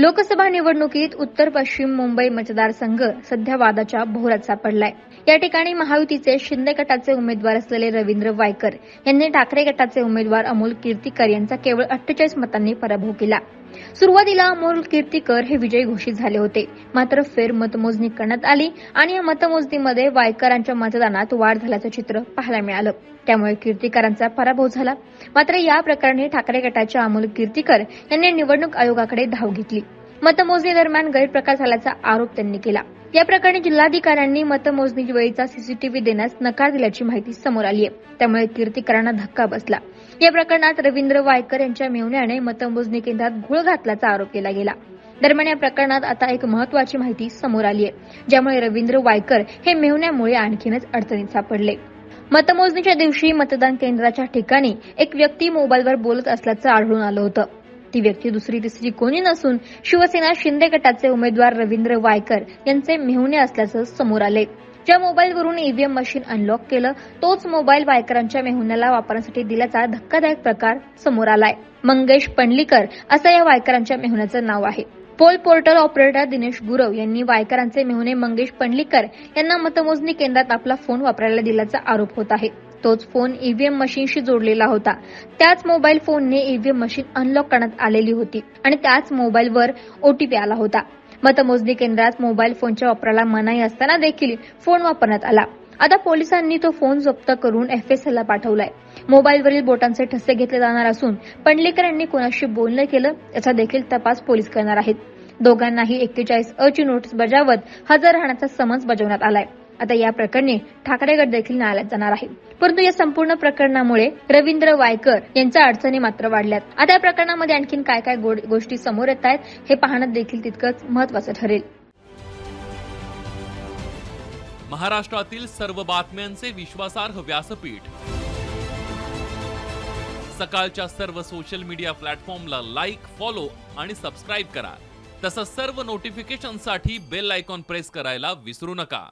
लोकसभा निवडणुकीत उत्तर पश्चिम मुंबई मतदारसंघ सध्या वादाच्या भोवऱ्यात सापडलाय. या ठिकाणी महायुतीचे शिंदे गटाचे उमेदवार असलेले रवींद्र वायकर यांनी ठाकरे गटाचे उमेदवार अमोल कीर्तीकर यांचा केवळ अठ्ठेचाळीस मतांनी पराभव केला. सुरुवातीला अमोल कीर्तीकर हे विजयी घोषित झाले होते. मात्र फेर मतमोजणी करण्यात आली आणि या मतमोजणीमध्ये वायकरांच्या मतदानात वाढ झाल्याचं चित्र पाहायला मिळालं. त्यामुळे कीर्तीकरांचा पराभव झाला. मात्र या प्रकरणी ठाकरे गटाच्या अमोल कीर्तीकर यांनी निवडणूक आयोगाकडे धाव घेतली. मतमोजणी दरम्यान गैरप्रकार झाल्याचा आरोप त्यांनी केला. या प्रकरणी जिल्हाधिकाऱ्यांनी मतमोजणी वेळीचा सीसीटीव्ही देण्यास नकार दिल्याची माहिती समोर आली आहे. त्यामुळे कीर्तीकरांना धक्का बसला. या प्रकरणात रवींद्र वायकर यांच्या मेवण्याने मतमोजणी केंद्रात घोळ घातल्याचा आरोप केला गेला. दरम्यान या प्रकरणात आता एक महत्वाची माहिती समोर आली आहे ज्यामुळे रवींद्र वायकर हे मेहुण्यामुळे आणखीनच अडचणीत सापडले. मतमोजणीच्या दिवशी मतदान केंद्राच्या ठिकाणी एक व्यक्ती मोबाईलवर बोलत असल्याचं आढळून आलं होतं. ती व्यक्ती दुसरी तिसरी कोणी नसून शिवसेना शिंदे गटाचे उमेदवार रवींद्र वायकर यांचे मेहुणे असल्याचं समोर आले. ज्या मोबाईलवरून ईव्हीएम मशीन अनलॉक केलं तोच मोबाईल वायकरांच्या मेहुण्याला वापरण्यासाठी दिल्याचा धक्कादायक प्रकार समोर आलाय. मंगेश पंडलीकर असं या वायकरांच्या मेहुण्याचं नाव आहे. Poll portal operator Dinesh Gurav यांनी वायकरांचे मेहुणे मंगेश पंडलीकर यांना मतमोजणी केंद्रात आपला फोन वापरायला दिल्याचा आरोप होत आहे. तोच फोन ईव्हीएम मशीनशी जोडलेला होता. त्याच मोबाईल फोनने ईव्हीएम मशीन अनलॉक करण्यात आलेली होती आणि त्याच मोबाईलवर ओटीपी आला होता. मतमोजणी केंद्रात मोबाईल फोनच्या वापराला मनाई असताना देखील फोन वापरण्यात आला. आता पोलिसांनी तो फोन जप्त करून एफ एस एलला पाठवलाय. मोबाईलवरील बोटांचे ठसे घेतले जाणार असून पंडलेकर यांनी कोणाशी बोलणं केलं याचा देखील तपास पोलीस करणार आहेत. दोघांनाही एक्केचाळीस अ ची नोटीस बजावत हजर राहण्याचा समन्स बजावण्यात आलाय. आता या प्रकरणी ठाकरेगड देखील न्यायालयात जाणार आहे. परंतु या संपूर्ण प्रकरणामुळे रवींद्र वायकर यांच्या अडचणी मात्र वाढल्यात. आता या प्रकरणामध्ये आणखीन काय काय गोष्टी समोर येत आहेत हे पाहणं देखील तितकंच महत्वाचं ठरेल. महाराष्ट्रातील सर्व बातम्यांचे विश्वासार्ह व्यासपीठ. सकाळच्या सर्व सोशल मीडिया प्लॅटफॉर्मला लाईक फॉलो आणि सबस्क्राईब करा. तसंच सर्व नोटिफिकेशनसाठी बेल आयकॉन प्रेस करायला विसरू नका.